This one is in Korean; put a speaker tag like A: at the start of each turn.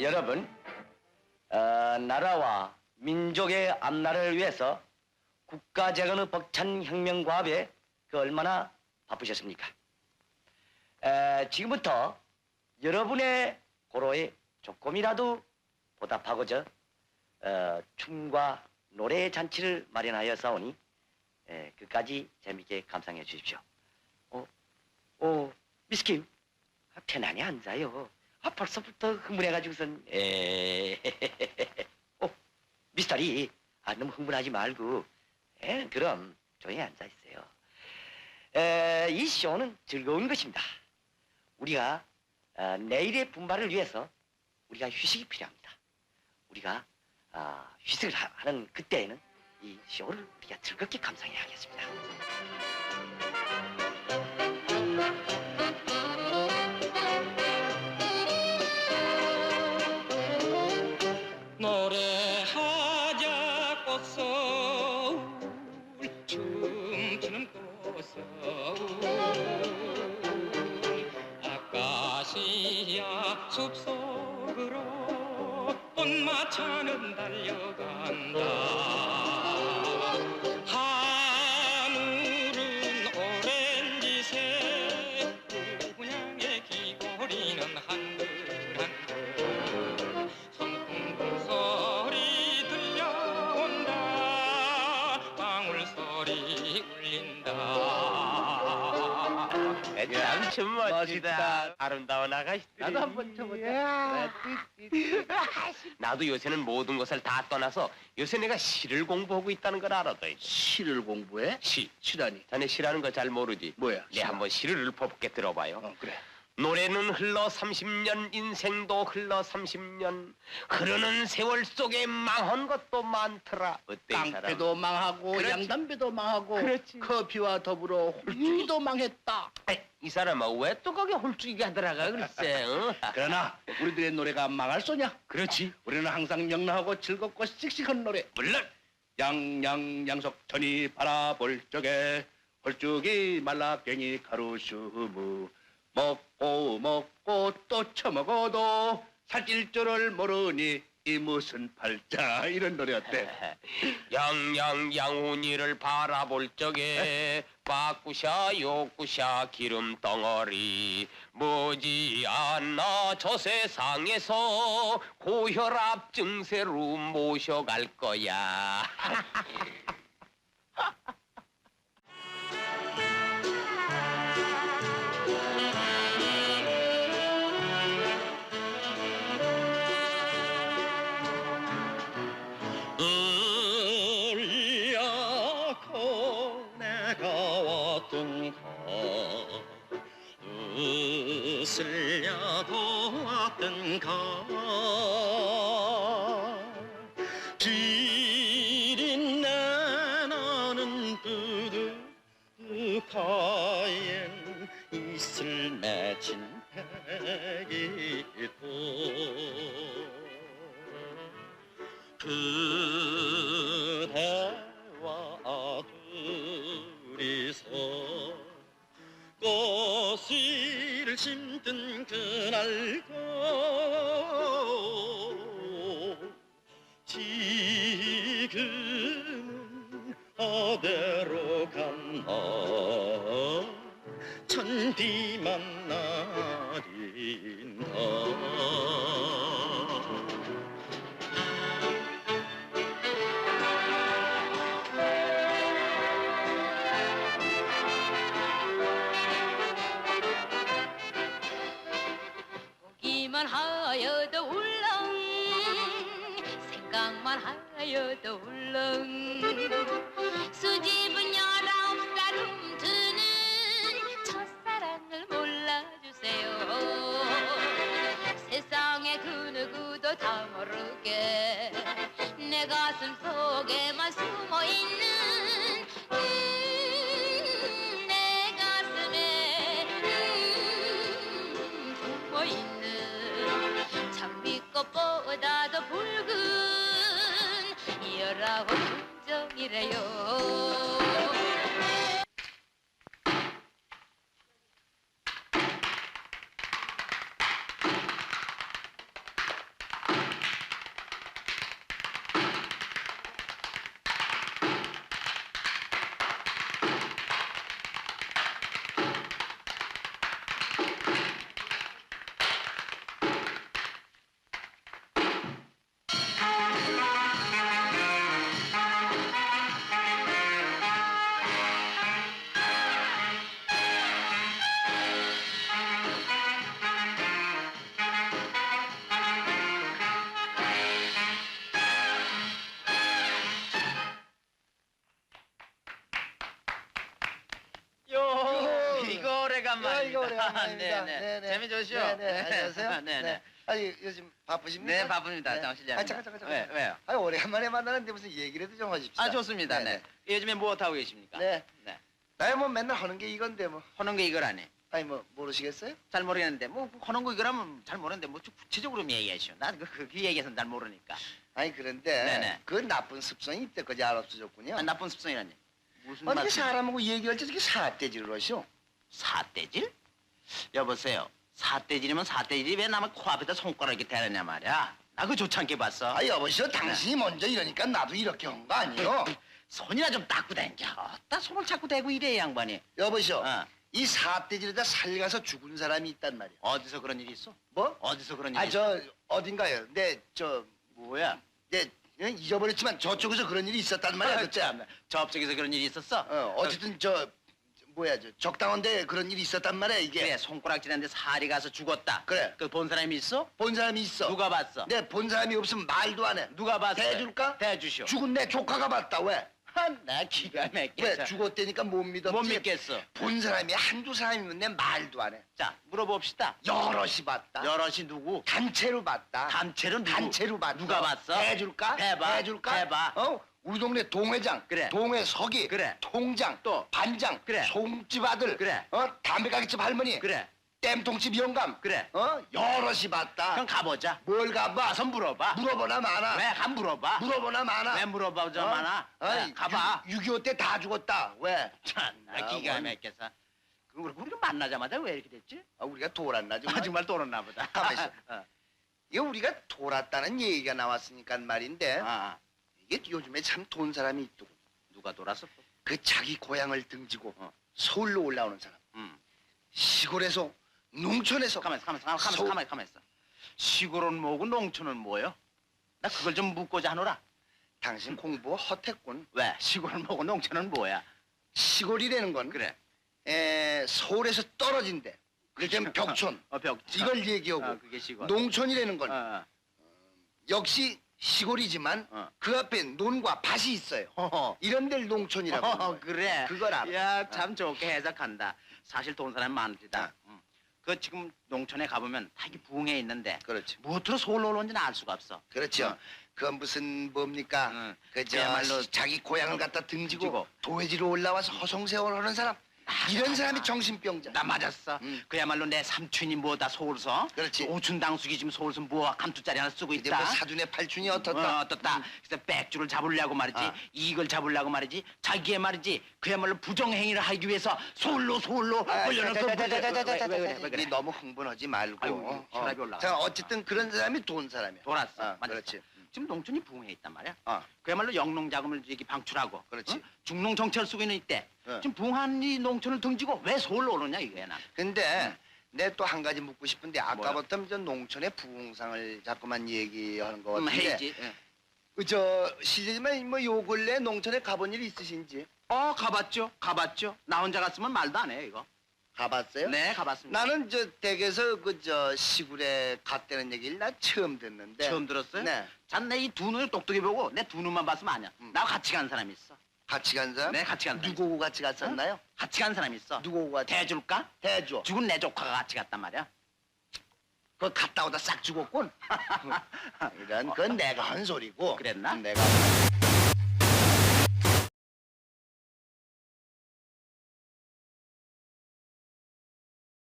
A: 에, 여러분, 어, 나라와 민족의 앞날을 위해서 국가 재건의 벅찬 혁명 과업에 그 얼마나 바쁘셨습니까? 에, 지금부터 여러분의 고로에 조금이라도 보답하고자 어, 춤과 노래 잔치를 마련하여 싸우니 에, 끝까지 재밌게 감상해 주십시오. 어, 어, 미스킴, 아, 편안히 앉아요. 아, 벌써부터 흥분해가지고선 에, 어, 미스터리, 아, 너무 흥분하지 말고, 에, 그럼 조용히 앉아 있어요. 에, 이 쇼는 즐거운 것입니다. 우리가 어, 내일의 분발을 위해서 우리가 휴식이 필요합니다. 우리가 아, 휴식을 하- 하는 그때에는 이 쇼를 우리가 즐겁게 감상해야 하겠습니다.
B: 아까시야 숲속으로. 꽃마차는 달려간다
C: 참 멋지다. 아름다운 아가씨들.
D: 나도 한번 쳐보자.
C: 나도 요새는 모든 것을 다 떠나서 요새 내가 시를 공부하고 있다는 걸 알아도
D: 시를 공부해?
C: 시.
D: 시라니.
C: 자네 시라는 거 잘 모르지?
D: 뭐야?
C: 네 한번 시를 읊어볼게 들어봐요.
D: 어, 그래.
C: 노래는 흘러 30년, 인생도 흘러 30년. 흐르는 세월 속에 망한 것도 많더라. 어때 이 사람?
D: 깡패도 망하고
C: 그렇지.
D: 양담배도 망하고
C: 그렇지.
D: 커피와 더불어 홀쭉이도 망했다.
C: 아이, 이 사람아 왜 또 거기 홀쭉이가 하더라가 글쎄. 어?
D: 그러나 우리들의 노래가 망할 소냐?
C: 그렇지.
D: 우리는 항상 명랑하고 즐겁고 씩씩한 노래.
C: 물론
D: 양양 양석천이 바라볼 적에 홀쭉이 말라깽이 가루슈무 먹고 먹고 또 처먹어도 살찔 줄을 모르니 이 무슨 팔자 이런 노래 어때?
C: 양양 양훈이를 바라볼 적에 빠꾸샤 요꾸샤 기름 덩어리 머지 않나 저 세상에서 고혈압 증세로 모셔갈 거야.
B: 왔던가. 지린 내 나는 부득하엔 이슬 맺힌 백일도. 그대와 둘이서 꽃 을 심든 그날고 지금은 어디로 갔나? 천비만 나린다
E: 하여도 울렁 생각만 하여도 울렁. 수집은 열아홉 살 훔드는 첫사랑을 몰라주세요. 세상에 그 누구도 다 모르게 내 가슴 속에만 숨어있는 꽃보다도 붉은 열아홉 긍정이래요
F: 오래간만입니다.
G: 야, 이거 오래간만입니다.
F: 네, 네.
G: 네, 네.
F: 재미 좋으시오?
G: 네, 네. 안녕하세요.
F: 네, 네.
G: 아니 요즘 바쁘십니까?
F: 네, 바쁩니다.
G: 네.
F: 정실장입니다.
G: 아, 잠깐, 잠깐, 잠깐.
F: 왜, 왜요?
G: 아니 오래간만에 만나는데 무슨 얘기라도 좀 하십시오.
F: 아, 좋습니다. 네. 요즘에 무엇 하고 계십니까?
G: 네.
F: 네.
G: 나야 뭐 맨날 하는 게 이건데 뭐.
F: 하는 게 이거라니.
G: 아니 뭐 모르시겠어요?
F: 잘 모르겠는데 뭐 하는 거 이거라면 잘 모르는데 뭐좀 구체적으로 좀 얘기하시오. 난그 그, 그 얘기에서는 잘 모르니까.
G: 아니 그런데
F: 네네.
G: 그 나쁜 습성이 이때까지 안 없어졌군요.
F: 아, 나쁜 습성이라니. 무슨
G: 어떻게
F: 말씀?
G: 사람하고 얘기할 때 저렇게 사대질을 하시오?
F: 사대질? 여보세요. 사대질이면 사대질이 왜 남의 코앞에다 손가락 이렇게 대느냐 말이야. 나 그거 좋지 않게 봤어.
G: 아 여보시오 당신이 먼저 이러니까 나도 이렇게 한거 아니요?
F: 손이나 좀 닦고 다니자. 어따 손을 자꾸 대고 이래 이 양반이.
G: 여보시오
F: 어.
G: 이 사대질에다 살가서 죽은 사람이 있단 말이야.
F: 어디서 그런 일이 있어?
G: 뭐?
F: 어디서 그런 일이
G: 아
F: 있어?
G: 저 어딘가요? 네, 저
F: 뭐야?
G: 네, 잊어버렸지만 저쪽에서 그런 일이 있었단 말이야.
F: 아,
G: 그때.
F: 참. 저쪽에서 그런 일이 있었어?
G: 어, 어쨌든 저 뭐야 저 적당한데 그런 일이 있었단 말이야 이게.
F: 그래 손가락질한데 살이 가서 죽었다.
G: 그래.
F: 그 본 사람이 있어?
G: 본 사람이 있어.
F: 누가 봤어?
G: 네, 본 사람이 없으면 말도 안 해.
F: 누가 봤어?
G: 대줄까?
F: 대주시오.
G: 죽은 내 조카가 봤다. 왜?
F: 나 기가
G: 왜?
F: 막혀서.
G: 죽었다니까 못 믿었지.
F: 못 믿겠어.
G: 본 사람이 한두 사람이면 내 말도 안 해.
F: 자 물어봅시다.
G: 여럿이 봤다.
F: 여럿이 누구?
G: 단체로 봤다.
F: 단체로 누구?
G: 단체로 봤다.
F: 누가 봤어?
G: 해줄까?
F: 해봐.
G: 해줄까?
F: 해봐.
G: 어? 우리 동네 동회장,
F: 그래.
G: 동회 서기,
F: 그래.
G: 통장,
F: 또.
G: 반장,
F: 그래.
G: 송집 아들,
F: 그래.
G: 어? 담배 가게집 할머니,
F: 그래.
G: 땜통집 영감,
F: 그래.
G: 어? 여럿이 봤다.
F: 그럼 가보자.
G: 뭘 가봐?
F: 가서 물어봐.
G: 물어보나 마나?
F: 왜 안 물어봐?
G: 물어보나 마나?
F: 왜 물어봐 저
G: 어?
F: 많아?
G: 아이,
F: 야, 가봐.
G: 6.25 때 다 죽었다. 왜?
F: 참나
G: 아,
F: 기가
G: 뭘.
F: 막혀서. 그 우리 우리가 만나자마자 왜 이렇게 됐지?
G: 아, 우리가 돌았나 정말?
F: 아, 정말 돌았나 보다.
G: 가만 있어.
F: 어.
G: 이거 우리가 돌았다는 얘기가 나왔으니까 말인데
F: 아, 아.
G: 이게 요즘에 참 돈 사람이 있더군.
F: 누가 돌았어?
G: 그 자기 고향을 등지고
F: 어.
G: 서울로 올라오는 사람.
F: 음.
G: 시골에서 농촌에서
F: 가만있어, 가만있어, 가만있어,
G: 소-
F: 가만있어, 가만있어. 시골은 뭐고 농촌은 뭐요? 나 그걸 좀 묻고자 하노라.
G: 당신 공부 헛했군.
F: 왜? 시골은 뭐고 농촌은 뭐야?
G: 시골이라는 건
F: 그래.
G: 에, 서울에서 떨어진대. 그러면 벽촌.
F: 어, 벽.
G: 이걸 얘기하고
F: 어, 그게.
G: 농촌이라는 건
F: 어, 어.
G: 역시 시골이지만
F: 어.
G: 그 앞에 논과 밭이 있어요.
F: 어허.
G: 이런 데를 농촌이라고. 하는
F: 어,
G: 거예요.
F: 그래.
G: 그걸 알아.
F: 야, 참 좋게 해석한다. 사실 돈 사람 많지다. 음. 그 지금 농촌에 가보면 다 이게 부흥해 있는데
G: 그렇지.
F: 무엇으로 서울로 올라온지는 알 수가 없어.
G: 그렇죠.
F: 어.
G: 그건 무슨 뭡니까?
F: 응.
G: 그저
F: 그야말로
G: 자기 고향을 갖다 등지고,
F: 등지고.
G: 도회지로 올라와서 허송세월 하는 사람. 이런 사람이 정신병자.
F: 나 맞았어.
G: 음.
F: 그야말로 내 삼촌이 뭐다 서울서.
G: 그렇지.
F: 오춘 당숙이 지금 서울서 뭐 감투짜리 하나 쓰고
G: 이제
F: 있다.
G: 뭐 사돈의 팔촌이 어떻다.
F: 어, 어떻다. 그래서 백주를 잡으려고 말이지.
G: 아.
F: 이익을 잡으려고 말이지. 자기의 말이지. 그야말로 부정행위를 하기 위해서 서울로 서울로
G: 아,
F: 올려놓고?
G: 니 너무 흥분하지 말고.
F: 아이고, 혈압이 올라가.
G: 자, 어쨌든 그런 사람이 돈 사람이야.
F: 돌았어.
G: 어,
F: 맞았어.
G: 그렇지.
F: 지금 농촌이 부흥해 있단 말이야.
G: 어.
F: 그야말로 영농 자금을 이렇게 방출하고.
G: 그렇지.
F: 어? 중농 정책을 쓰고 있는 이때.
G: 어.
F: 지금 부흥한 이 농촌을 등지고 왜 서울로 오느냐 이거야 난.
G: 근데 내 또 한 가지 묻고 싶은데? 아까부터 저 농촌의 부흥상을 자꾸만 얘기하는 것
F: 음,
G: 같은데
F: 헤이지. 예.
G: 그저 실례지만 뭐 요 근래 농촌에 가본 일 있으신지
F: 어 가봤죠. 가봤죠. 나 혼자 갔으면 말도 안해 이거.
G: 가봤어요?
F: 네 가봤습니다.
G: 나는 저 댁에서 그 저 시골에 갔다는 얘기를 나 처음 듣는데
F: 처음 들었어요?
G: 네
F: 잔내 이 두 눈을 똑똑히 보고 내 두 눈만 봤으면 아니야.
G: 음.
F: 나와 같이 간 사람이 있어.
G: 같이 간 사람?
F: 네 같이 간 사람.
G: 누구하고 같이 갔었나요?
F: 같이 간 사람이 있어.
G: 누구하고 같이?
F: 대줄까?
G: 대줘
F: 죽은 내 조카가 같이 갔단 말이야.
G: 그거 갔다 오다 싹 죽었군 이런 그건 내가 한 소리고
F: 그랬나?
G: 내가